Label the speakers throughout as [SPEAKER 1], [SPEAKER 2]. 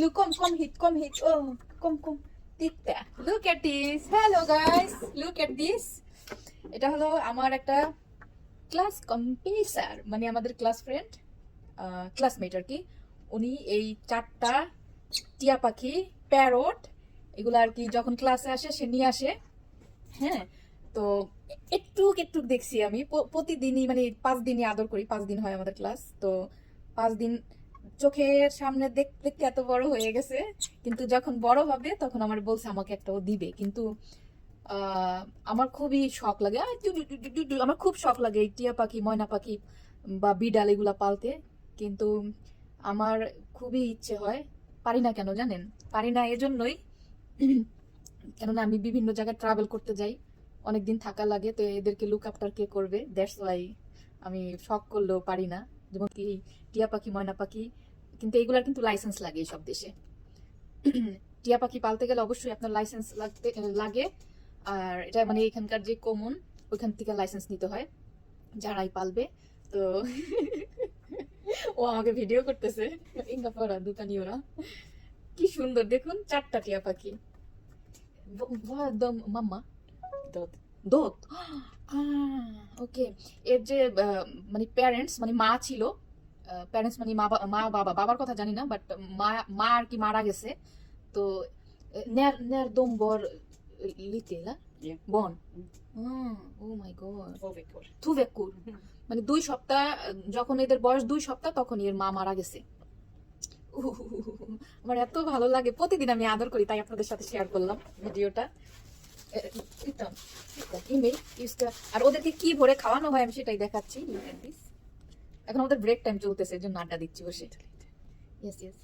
[SPEAKER 1] look, come, come hit, come hit. Oh, come, come. Titta. Look at this. Hello guys. Look at this. এটা হলো আমার একটা class compressor মানে আমাদের class friend classmate আর কি উনি এই চারটা টিয়া পাখি প্যারট এগুলো আর কি যখন ক্লাসে আসে সে নিয়ে আসে হ্যাঁ তো একটু একটু দেখছি আমি প্রতিদিনই মানে পাঁচ দিনই আদর করি পাঁচ দিন হয় আমাদের ক্লাস তো পাঁচ দিন চোখের সামনে দেখতে দেখতে এত বড় হয়ে গেছে, কিন্তু যখন বড় হবে তখন আমার বলছে আমাকে একটা ও দিবে। কিন্তু আমার খুবই শখ লাগে। আমার খুব শখ লাগে এই টিয়া পাখি, ময়না পাখি বা বিড়াল এগুলা পালতে। কিন্তু আমার খুবই ইচ্ছে হয়, পারি না কেন জানেন? পারি না এজন্যই। কেননা আমি বিভিন্ন জায়গায় ট্রাভেল করতে যাই, অনেকদিন থাকা লাগে, তো এদেরকে লুক আফটার কে করবে? দ্যাটস ওয়াই আমি শখ করলেও পারি না। যেমন কি টিয়া পাখি, ময়না পাখি, কিন্তু এগুলার কিন্তু লাইসেন্স লাগে সব দেশে। টিয়া পাখি পালতে গেলে অবশ্যই আপনার লাইসেন্স লাগতে, লাগে। আর এটা মানে এখানকার যে কমন ওইখান থেকে লাইসেন্স নিতে হয়, যারাই পালবে। তো ও আমাকে ভিডিও করতেছে ইঙ্গাপড়া দোকানি ওরা। কি সুন্দর, দেখুন, চারটা টিয়া পাখি। একদম মাম্মা
[SPEAKER 2] Dot.
[SPEAKER 1] দোত। ওকে। এর যে মানে প্যারেন্টস মানে মা ছিল প্যারেন্টস মানে মা মা বাবা বাবার কথা জানি না বাট মা মা আর কি মারা গেছে। তো ন্যার ন্যার দম বর লিতে না বন। ও my god
[SPEAKER 2] Två veckor.
[SPEAKER 1] Two ভেকুর মানে দুই সপ্তাহ যখন এদের বয়স দুই সপ্তাহ তখন এর মা মারা গেছে। আমার এত ভালো লাগে। প্রতিদিন আমি আদর করি তাই আপনাদের সাথে শেয়ার করলাম ভিডিওটা। ইমেল ইউজটা আর ওদেরকে কি ভরে খাওয়ানো হয় আমি সেটাই দেখাচ্ছি। এখন আমাদের ব্রেক টাইম চলতেছে এর জন্য আড্ডা দিচ্ছি বসে। ইয়েস ইয়েস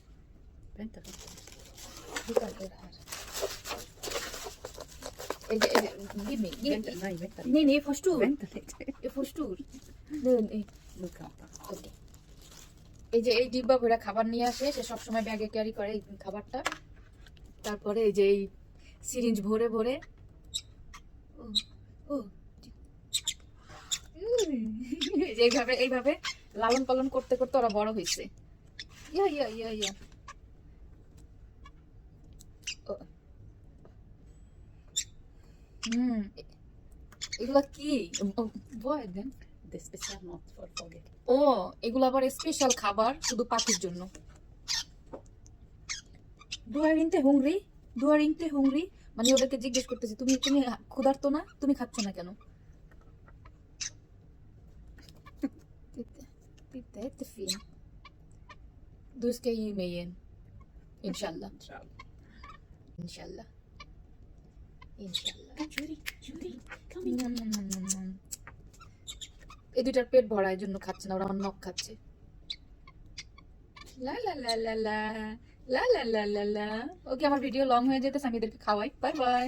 [SPEAKER 1] Nee, এই যে এই ডিব্বা ভরে খাবার নিয়ে আসে সে সবসময় ব্যাগে ক্যারি করে খাবারটা। তারপরে এই যে এই সিরিঞ্জ ভরে ভরে এইভাবে এইভাবে লালন পালন করতে করতে ওরা বড় হয়েছে। ইয়া ইয়া ইয়া ইয়া। হুম। এগুলা কি? বয় দেন।
[SPEAKER 2] Det är speciell mat
[SPEAKER 1] ও এগুলো আবার স্পেশাল খাবার শুধু পাখির জন্য। ইনতে হুংরি ইনতে হুংরি। মানে ওদেরকে জিজ্ঞেস করতেছি তুমি তুমি ক্ষুধার্ত না? তুমি খাচ্ছ না কেন? এই দুইটার পেট ভরার জন্য খাচ্ছে না ওরা অন্য খাচ্ছে। লা লা লা লা লা। লা লা লা লা লা। ওকে, আমার ভিডিও লং হয়ে যেতেছে, আমি এদেরকে খাওয়াই। Bye bye